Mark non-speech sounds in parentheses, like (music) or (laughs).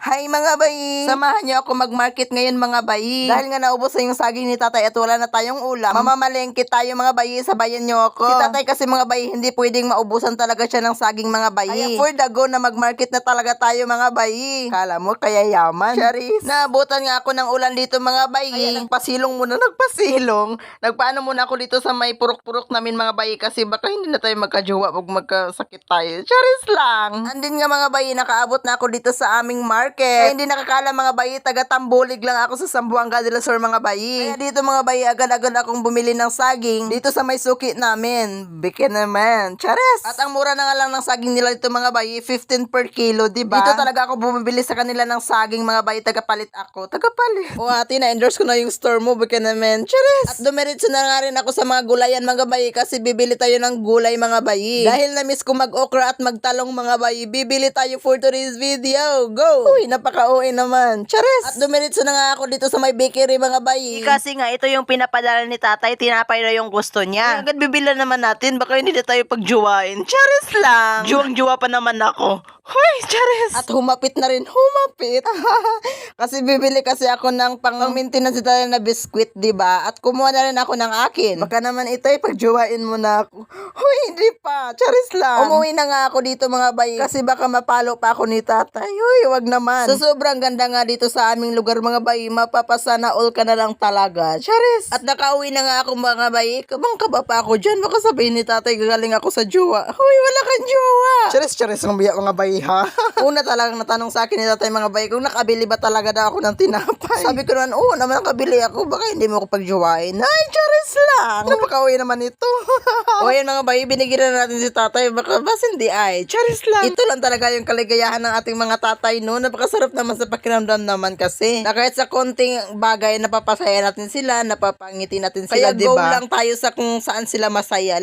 Hi mga bayi! Samahan niyo ako mag-market ngayon mga bayi. Dahil nga naubos na yung saging ni tatay at wala na tayong ulam, mamamalengke tayo mga bayi, sabayan niyo ako. Si tatay kasi mga bayi, hindi pwedeng maubusan talaga siya ng saging mga bayi. Kaya for the go na mag-market na talaga tayo mga bayi. Kala mo kaya yaman? Charis. Naabutan nga ako ng ulan dito mga bayi. Kaya nagpasilong muna, nagpasilong. Nagpaano muna ako dito sa may purok-purok namin mga bayi kasi baka hindi na tayo magkajowa pag magkasakit tayo. Charis lang. Andin nga mga bayi, nakaabot na ako dito sa aming market. Kaya hindi nakakala mga bayi, taga Tambulig lang ako sa Sambuanga de la Sur mga bayi. Kaya dito mga bayi, agad-agad akong bumili ng saging dito sa may suki namin. Bike naman. Charis! At ang mura na nga lang ng saging nila dito mga bayi, 15 per kilo, di ba? Dito talaga ako bumibili sa kanila ng saging mga bayi, tagapalit ako. Tagapalit. O ate, na-endorse ko na yung store mo, bike naman. Charis! At dumiritso na nga rin ako sa mga gulayan mga bayi kasi bibili tayo ng gulay mga bayi. Dahil na-miss ko mag-okra at magtalong mga bayi, bibili tayo for today's video. Go! Uy, napaka-OA naman. Charis! At dumiritso na nga ako dito sa may bakery mga bayi. Kasi nga, ito yung pinapadala ni tatay, tinapay na yung gusto niya. Agad bibila naman natin, baka hindi na tayo pagjuwain. Charis lang! Juwang-juwa pa naman ako. Hoy, Charis! At humapit na rin, humapit. (laughs) kasi bibili kasi ako ng pang maintenance tayo na biskwit, di ba? At kumuha na rin ako ng akin. Baka naman ito ay pagjuwain mo na ako. Huy, hindi pa. Charis lang. Umuwi na nga ako dito mga bayi. Kasi baka mapalo pa ako ni tatay. Huy, wag naman. So sobrang ganda nga dito sa aming lugar mga bayi. Mapapasana all ka na lang talaga. Charis. At nakauwi na nga ako mga bayi. Kabang kaba pa ako dyan. Baka sabihin ni tatay gagaling ako sa jowa. Huy, wala kang jowa. Charis, charis ang biyak mga bayi ha. (laughs) Una talagang natanong sa akin ni tatay mga bayi kung nakabili ba talaga daw ako ng tinapay. Sabi ko naman, oo naman nakabili ako. Baka hindi mo ako pagjowain. Ay, charis lang. Napakauwi naman ito. (laughs) o yan mga bayi, binigyan na natin si tatay. Baka bas hindi ay. Charis lang. Ito lang talaga yung kaligayahan ng ating mga tatay no. Napakasarap naman sa pakiramdam naman kasi. Na kahit sa konting bagay, napapasaya natin sila, napapangiti natin sila, Kaya di go ba? lang tayo sa kung saan sila masaya.